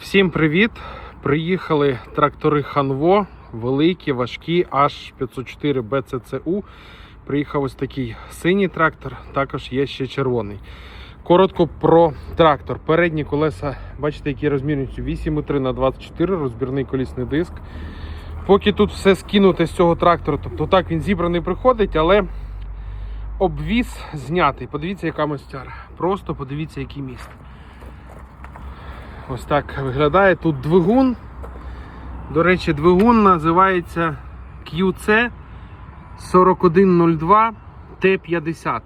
Всім привіт! Приїхали трактори Ханво, великі, важкі, аж 504 BCCU. Приїхав ось такий синій трактор, також є ще червоний. Коротко про трактор. Передні колеса, бачите, які розмірністю 8,3 на 24 розбірний колісний диск. Поки тут все скинуте з цього трактора, тобто так він зібраний приходить, але обвіз знятий. Подивіться, яка мостяра. Просто подивіться, який міст. Ось так виглядає. Тут двигун. До речі, двигун називається QC 4102 T50.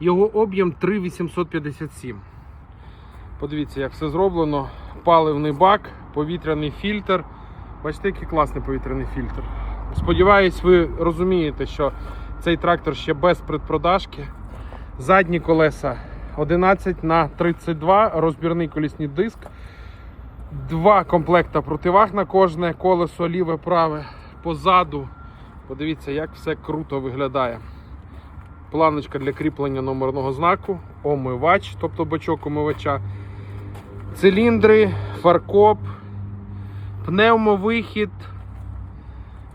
Його об'єм 3857. Подивіться, як все зроблено. Паливний бак, повітряний фільтр. Бачите, який класний повітряний фільтр. Сподіваюсь, ви розумієте, що цей трактор ще без предпродажки. Задні колеса 11 на 32, розбірний колісний диск. Два комплекта противаг на кожне колесо ліве праве позаду. Подивіться, як все круто виглядає. Планочка для кріплення номерного знаку, омивач, тобто бачок омивача, циліндри, фаркоп, пневмовихід,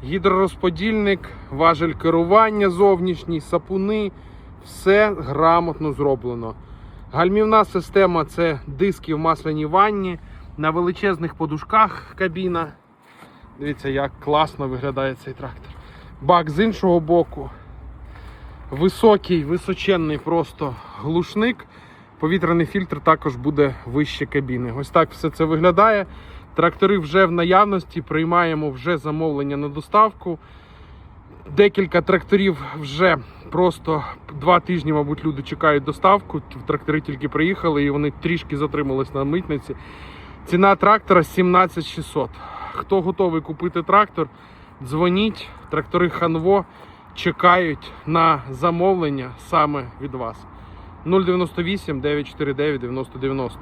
гідророзподільник, важель керування зовнішній, сапуни. Все грамотно зроблено. Гальмівна система це диски в масляній ванні на величезних подушках кабіна. Дивіться, як класно виглядає цей трактор. Бак з іншого боку. Високий, височенний просто глушник. Повітряний фільтр також буде вище кабіни. Ось так все це виглядає. Трактори вже в наявності, приймаємо вже замовлення на доставку. Декілька тракторів вже просто два тижні, мабуть, люди чекають доставку. Трактори тільки приїхали і вони трішки затримались на митниці. Ціна трактора 17600. Хто готовий купити трактор, дзвоніть. Трактори Ханво чекають на замовлення саме від вас. 098 949 9090.